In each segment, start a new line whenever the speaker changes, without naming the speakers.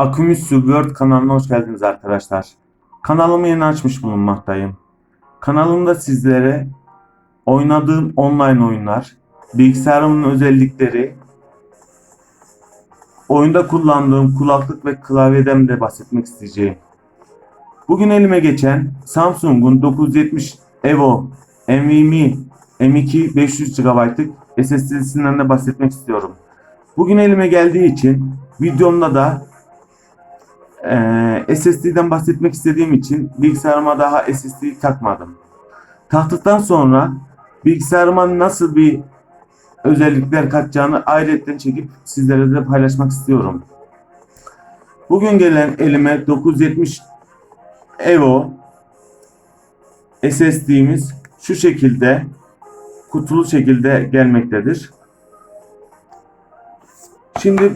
Akümüssü Word kanalına hoş geldiniz arkadaşlar. Kanalımı yeni açmış bulunmaktayım. Kanalımda sizlere oynadığım online oyunlar, bilgisayarımın özellikleri, oyunda kullandığım kulaklık ve klavyeden de bahsetmek isteyeceğim. Bugün elime geçen Samsung'un 970 Evo NVMe M2 500 GB'lık SSD'sinden de bahsetmek istiyorum. Bugün elime geldiği için videomda da eee, SSD'den bahsetmek istediğim için bilgisayarıma daha SSD takmadım. Taktıktan sonra bilgisayarıma nasıl bir özellikler katacağını ayrıca çekip sizlere de paylaşmak istiyorum. Bugün gelen elime 970 Evo SSD'miz şu şekilde kutulu şekilde gelmektedir. Şimdi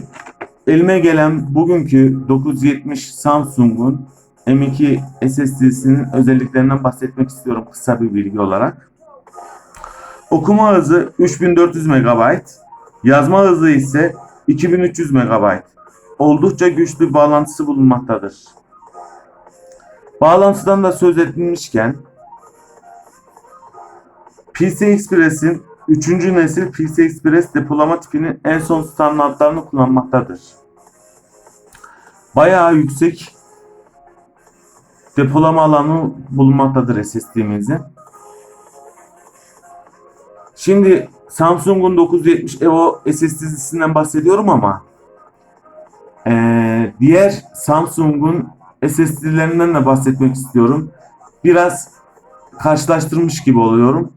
elime gelen bugünkü 970 Samsung'un M2 SSD'sinin özelliklerinden bahsetmek istiyorum kısa bir bilgi olarak. Okuma hızı 3400 MB, yazma hızı ise 2300 MB. Oldukça güçlü bağlantısı bulunmaktadır. Bağlantıdan da söz edilmişken PC Express'in 3. nesil PC Express depolama tipinin en son standartlarını kullanmaktadır. Bayağı yüksek depolama alanı bulunmaktadır SSD'mizin. Şimdi Samsung'un 970 Evo SSD'sinden bahsediyorum ama eee, diğer Samsung'un SSD'lerinden de bahsetmek istiyorum. Biraz karşılaştırmış gibi oluyorum.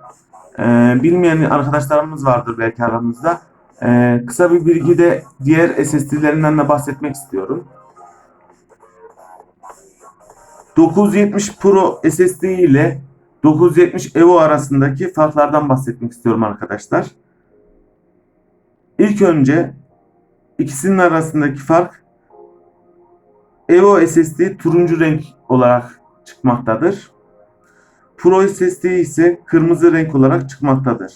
Ee, bilmeyen arkadaşlarımız vardır belki aramızda. Ee, kısa bir bilgi de diğer SSD'lerinden de bahsetmek istiyorum. 970 Pro SSD ile 970 Evo arasındaki farklardan bahsetmek istiyorum arkadaşlar. İlk önce ikisinin arasındaki fark Evo SSD turuncu renk olarak çıkmaktadır. Pro SSD ise kırmızı renk olarak çıkmaktadır.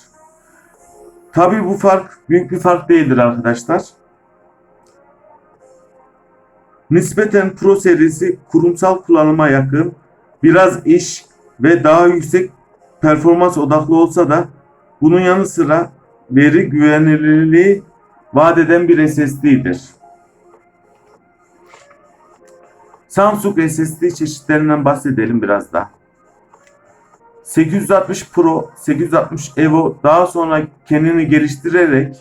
Tabi bu fark büyük bir fark değildir arkadaşlar. Nispeten Pro serisi kurumsal kullanıma yakın, biraz iş ve daha yüksek performans odaklı olsa da bunun yanı sıra veri güvenilirliği vaat eden bir SSD'dir. Samsung SSD çeşitlerinden bahsedelim biraz da. 860 Pro, 860 Evo daha sonra kendini geliştirerek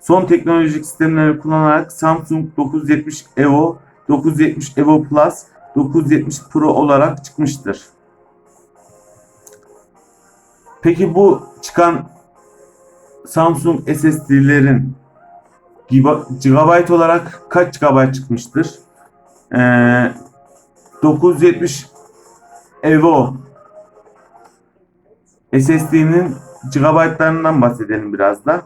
son teknolojik sistemleri kullanarak Samsung 970 Evo, 970 Evo Plus, 970 Pro olarak çıkmıştır. Peki bu çıkan Samsung SSD'lerin GB olarak kaç GB çıkmıştır? Ee, 970 Evo SSD'nin GB'larından bahsedelim biraz da.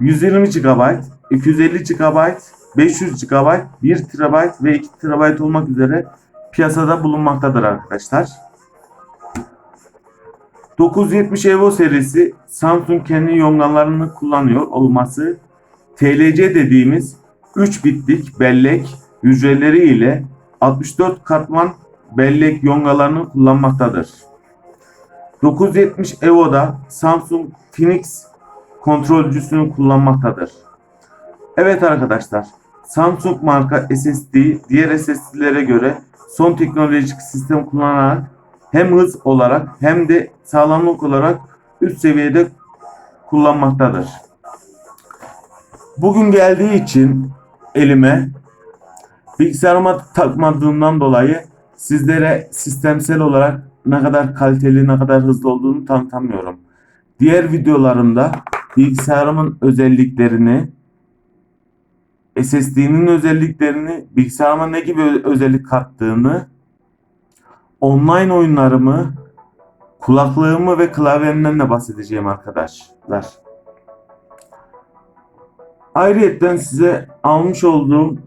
120 GB, 250 GB, 500 GB, 1 TB ve 2 TB olmak üzere piyasada bulunmaktadır arkadaşlar. 970 Evo serisi Samsung kendi yongalarını kullanıyor olması TLC dediğimiz 3 bitlik bellek hücreleri ile 64 katman bellek yongalarını kullanmaktadır. 970 Evo'da Samsung Phoenix kontrolcüsünü kullanmaktadır. Evet arkadaşlar, Samsung marka SSD diğer SSD'lere göre son teknolojik sistem kullanarak hem hız olarak hem de sağlamlık olarak üst seviyede kullanmaktadır. Bugün geldiği için elime bilgisayarıma takmadığımdan dolayı sizlere sistemsel olarak ne kadar kaliteli, ne kadar hızlı olduğunu tanıtamıyorum. Diğer videolarımda bilgisayarımın özelliklerini, SSD'nin özelliklerini, bilgisayarıma ne gibi özellik kattığını, online oyunlarımı, kulaklığımı ve klavyemden de bahsedeceğim arkadaşlar. Ayrıca size almış olduğum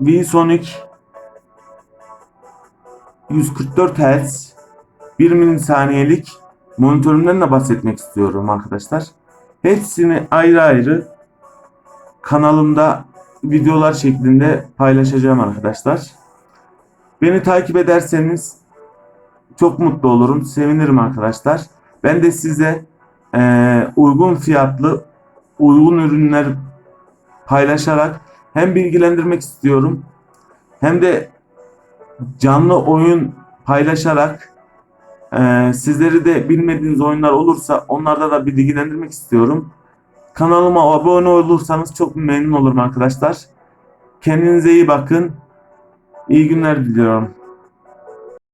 VSonic 144 Hz 1 milisaniyelik monitörümden de bahsetmek istiyorum arkadaşlar. Hepsini ayrı ayrı kanalımda videolar şeklinde paylaşacağım arkadaşlar. Beni takip ederseniz çok mutlu olurum, sevinirim arkadaşlar. Ben de size eee, uygun fiyatlı, uygun ürünler paylaşarak hem bilgilendirmek istiyorum hem de canlı oyun paylaşarak eee, sizleri de bilmediğiniz oyunlar olursa onlarda da bilgilendirmek istiyorum. Kanalıma abone olursanız çok memnun olurum arkadaşlar. Kendinize iyi bakın. İyi günler diliyorum.